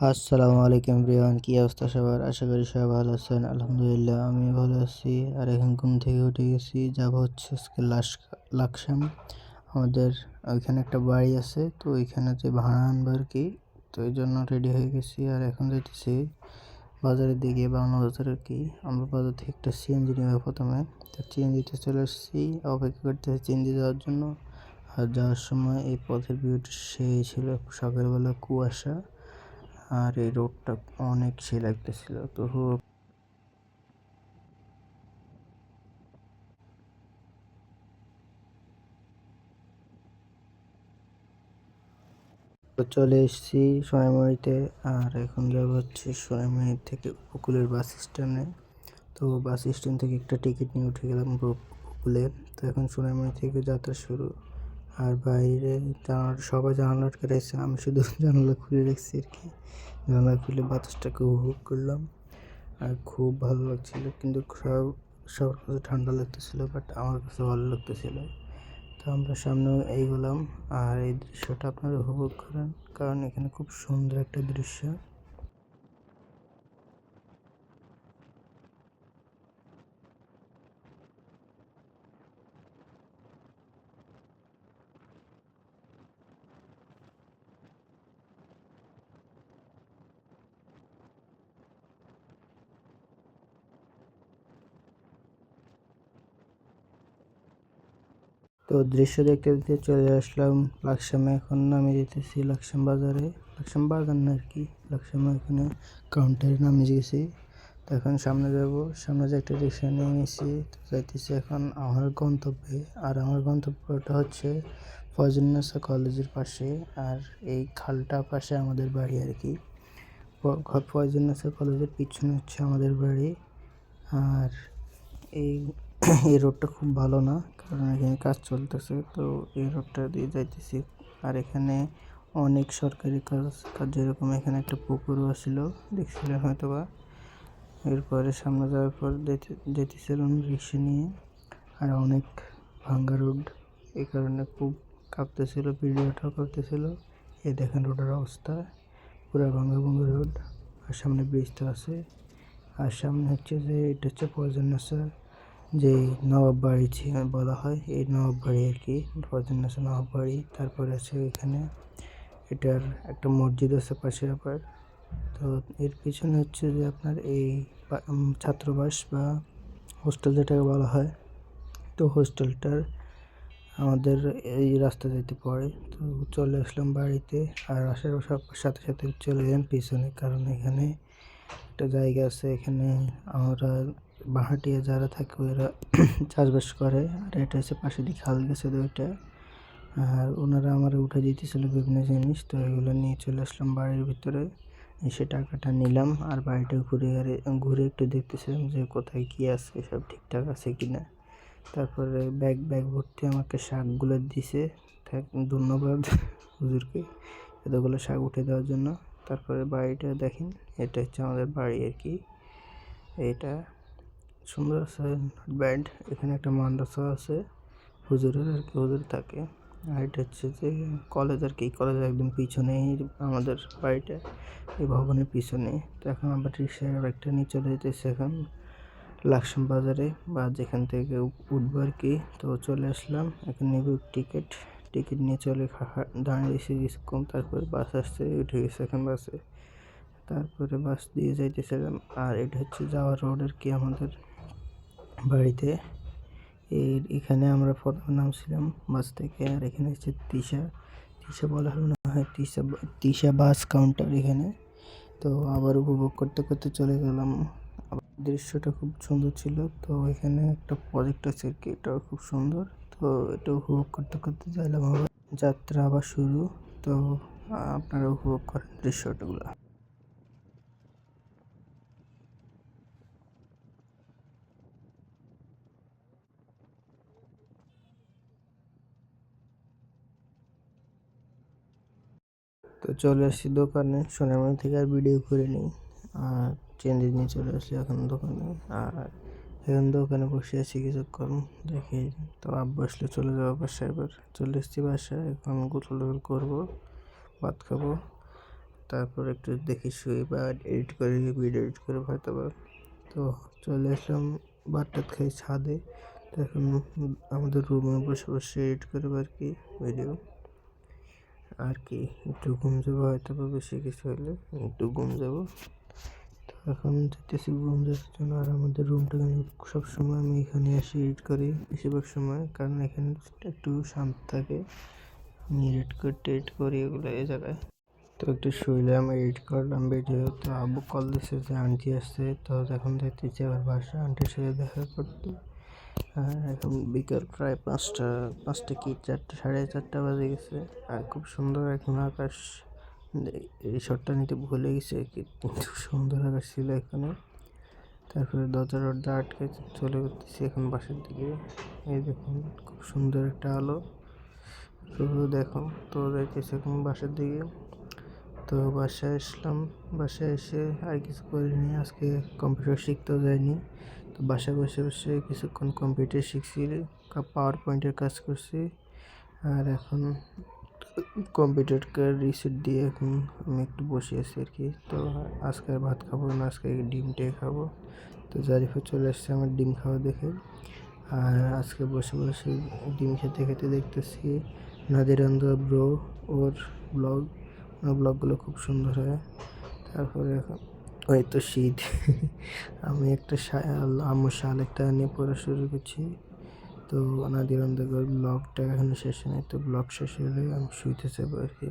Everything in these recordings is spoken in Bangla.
আসসালামু আলাইকুম রিয়ান, কি অবস্থা সবার? আশা করি সবাই ভালো আছেন। আলহামদুলিল্লাহ আমি ভালো আছি। আর এখন ঘুম থেকে উঠে গেছি, যাব হচ্ছে আজকে লাশ লাকসাম। আমাদের ওইখানে একটা বাড়ি আছে, তো ওইখানে যে ভাড়া আনব আর কি, তো এই জন্য রেডি হয়ে গেছি। আর এখন যাইতেছি বাজারের দিকে, বাংলা বাজার আর কি। আমরা বাজার থেকে একটা সিএনজি নেব প্রথমে। তো সিএনজিতে চলে এসেছি অপেক্ষা করতেছি সিএনজি যাওয়ার জন্য। আর যাওয়ার সময় এই পথের ভিউটা সেই ছিল সকালবেলা কুয়াশা। আর এই রোডটা অনেক সে লাগতেছিল। তো তো চলে এসেছি সোনাইমুড়িতে, আর এখন যাব হচ্ছে সোনাইমুড়ি থেকে উপকূলের বাস স্ট্যান্ডে। তো বাস স্ট্যান্ড থেকে একটা টিকিট নিয়ে উঠে গেলাম উপকূলে। তো এখন সোনাইমুড়ি থেকে যাত্রা শুরু। আর বাইরে সবাই জানালা আটকে রয়েছে। আমি শুধু জানালা খুলে রেখেছি আর কি। জানলা খুলে বাতাসটাকে উপভোগ করলাম। আর খুব ভালো লাগছিল। কিন্তু সব, সবার কাছে ঠান্ডা লাগতেছিল বাট আমার কাছে ভালো লাগতেছিল। তো আমরা সামনেও এইগোলাম আর এই দৃশ্যটা আপনারা উপভোগ করেন। কারণ এখানে খুব সুন্দর একটা দৃশ্য। তো দৃশ্য দেখতে দেখতে চলে আসলাম লাকসামে। এখন নামে যেতেছি লাকসাম বাজারে লাকসাম বাজার না আর কি লাকসামে এখানে কাউন্টারে নামে গেছি তো এখন সামনে যাব। সামনে যে একটা রিক্সা নিয়ে নিয়েছি তো যাইতেছি এখন আমার গন্তব্যে। আর আমার গন্তব্যটা হচ্ছে ফজলনেসা কলেজের পাশে। আর এই খালটা পাশে আমাদের বাড়ি আর কি। ফজলনেসা কলেজের পিছনে হচ্ছে আমাদের বাড়ি। আর এই এই রোডটা খুব ভালো না, কারণ এখানে কাজ চলতেছে, তো এই রোডটা দিয়ে যাইতেছি। আর এখানে অনেক সরকারি কাজ কাজ যেরকম এখানে একটা পুকুরও ছিল দেখছিলেন হয়তো বা এরপরে সামনে যাওয়ার পর যেতেছিলাম রিক্সা নিয়ে, আর অনেক ভাঙ্গা রোড এই কারণে খুব কাঁপতেছিল ভিডিওটাও করতেছিল। এই দেখেন রোডের অবস্থা, পুরো ভাঙ্গা ভাঙ্গা রোড আর সামনে ব্রিজটা আছে। আর সামনে হচ্ছে যে, এটা হচ্ছে পয়জন যে নবাব বাড়ি বলা হয়, এই নবাব বাড়ি আর কি ফজল আছে নবাব বাড়ি। তারপরে আছে এখানে, এটার একটা মসজিদ আছে পাশে আবার। তো এর পিছনে হচ্ছে যে আপনার এই ছাত্রবাস বা হোস্টেল যেটাকে বলা হয়, তো হোস্টেলটার আমাদের এই রাস্তা যেতে পড়ে। তো চলে আসলাম বাড়িতে, আর আসার সাথে সাথে চলে যান পিছনে, কারণ এখানে একটা জায়গা আছে, এখানে আমরা বাহাটিয়া যারা থাকে ওরা চাষবাস করে, আর এটা হচ্ছে পাশে দিয়ে খাল গেছে দুইটা আর ওনারা আমার উঠে দিতেছিল বিভিন্ন জিনিস, তো এগুলো নিয়ে চলে আসলাম বাড়ির ভিতরে। এসে টাকাটা নিলাম, আর বাড়িটা ঘুরে ঘুরে একটু দেখতেছিলাম যে কোথায় কী আছে, সব ঠিকঠাক আছে কি না তারপরে ব্যাগ ব্যাগ ভর্তি আমাকে শাকগুলো দিছে। ধন্যবাদ হুজুরকে এতগুলো শাক উঠে দেওয়ার জন্য। তারপরে বাড়িটা দেখেন, এটা হচ্ছে আমাদের বাড়ি আর কি। এটা সুন্দর ব্যান্ড, এখানে একটা মাদ্রাসা আছে, হুজুরের আর কি, হুজুর থাকে। আর এটা হচ্ছে যে কলেজ আর কি কলেজের একদম পিছনেই আমাদের বাড়িটা, এই ভবনের পিছনে। তো এখন আবার রিক্সায় একটা নিয়ে চলে যেতেছে এখন, লাকসাম বাজারে, বা যেখান থেকে উঠবো আর কি। তো চলে আসলাম, এখন নেব টিকিট। টিকিট নিয়ে চলে দাঁড়িয়ে এসে কিছুক্ষণ, তারপরে বাস আসছে, উঠে গেছে এখন বাসে। তারপরে বাস দিয়ে যাইতেছিলাম। আর এটা হচ্ছে যাওয়ার রোড আর কি আমাদের। বাড়িতে। এর এখানে আমরা প্রথমে নামছিলাম বাস থেকে, আর এখানে হচ্ছে তিশা। তিশা বলা হলো না হয় তিশা তিশা বাস কাউন্টার এখানে। তো আবার উপভোগ করতে করতে চলে গেলাম। দৃশ্যটা খুব সুন্দর ছিল। তো এখানে একটা প্রজেক্ট আছে কি, এটাও খুব সুন্দর। তো এটা উপভোগ করতে করতে চাইলাম আবার। যাত্রা আবার শুরু। তো আপনারা উপভোগ করেন দৃশ্যটাগুলো তো চলে আসছি দোকানে। সোনারমারি থেকে আর ভিডিও করে নিই। আর চেঞ্জ নিয়ে চলে আসছি এখন দোকানে। আর এখন দোকানে বসে আছি কিছুক্ষণ। দেখি, তো আব্বু আসলে চলে যাব বাসায় এবার চলে এসেছি বাসায়। এখন গোসল টোসল করব, ভাত খাব। তারপর একটু দেখি শুয়ে বা এডিট করে ভিডিও এডিট করে হয়তো বা। তো চলে আসলাম বারটাত খাই ছাদে। তো এখন আমাদের রুমে বসে বসে এডিট করব আর কি ভিডিও আর কি, একটু ঘুম যাব হয়তো বা বেশি কিছু হলে, একটু ঘুম যাব। তো এখন যেতেছি ঘুম যাওয়ার জন্য, আর আমাদের রুমটা আমি সবসময় আমি এখানে এসে এডিট করি বেশিরভাগ সময়, কারণ এখানে একটু শান্ত থাকে। আমি এডিট করতে এডিট করি এগুলো এই জায়গায়। তো একটু শুইলে আমি এডিট করলাম ভিডিও তো আবু কল দিছে যে, আন্টি আসছে। তো এখন দেখতেছি আবার বাসা আন্টির সাথে দেখা করতে। এখন বিকাল প্রায় পাঁচটা পাঁচটা কি চারটা, সাড়ে চারটা বাজে গেছে। আর খুব সুন্দর এখন আকাশ। এই শটটা নিতে ভুলে গেছে কিন্তু সুন্দর আকাশ ছিল এখানে। তারপরে দরজা টরজা আটকে চলে করতেছি এখন বাসার দিকে। এই দেখুন, খুব সুন্দর একটা আলো। তো দেখুন, তো যাইতেছি এখন বাসার দিকে। তো বাসায় আসলাম। বাসায় এসে আর কিছু করিনি, আজকে কম্পিউটার শিখতেও যাইনি। তো বাসায় বসে বসে কিছুক্ষণ কম্পিউটার শিখছি পাওয়ার পয়েন্টের কাজ করছি। আর এখন কম্পিউটারকে রিসেট দিয়ে এখন আমি একটু বসে আছি আর কি। তো আজকে আর ভাত খাব না, আজকে ডিমটাই খাব। তো জারিফে চলে আসছে আমার ডিম খাওয়া দেখে। আর আজকে বসে বসে ডিম খেতে খেতে দেখতেছি নাদিরান্দ ব্রো ওর ব্লগ ওর ব্লগগুলো খুব সুন্দর হয়। তারপরে এখন ওই তো শীত। আমি একটা আম্মু শাল একটা নিয়ে পড়া শুরু করছি। তো ওনাদের অন্ধকার ব্লগটা এখনও শেষ নেই তো ব্লগ শেষ হলে আমি শুইতে যাব আর কি।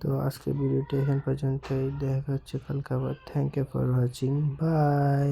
তো আজকে ভিডিওটা এখান পর্যন্তই। দেখা হচ্ছে কালকে আবার। Thank you for watching bye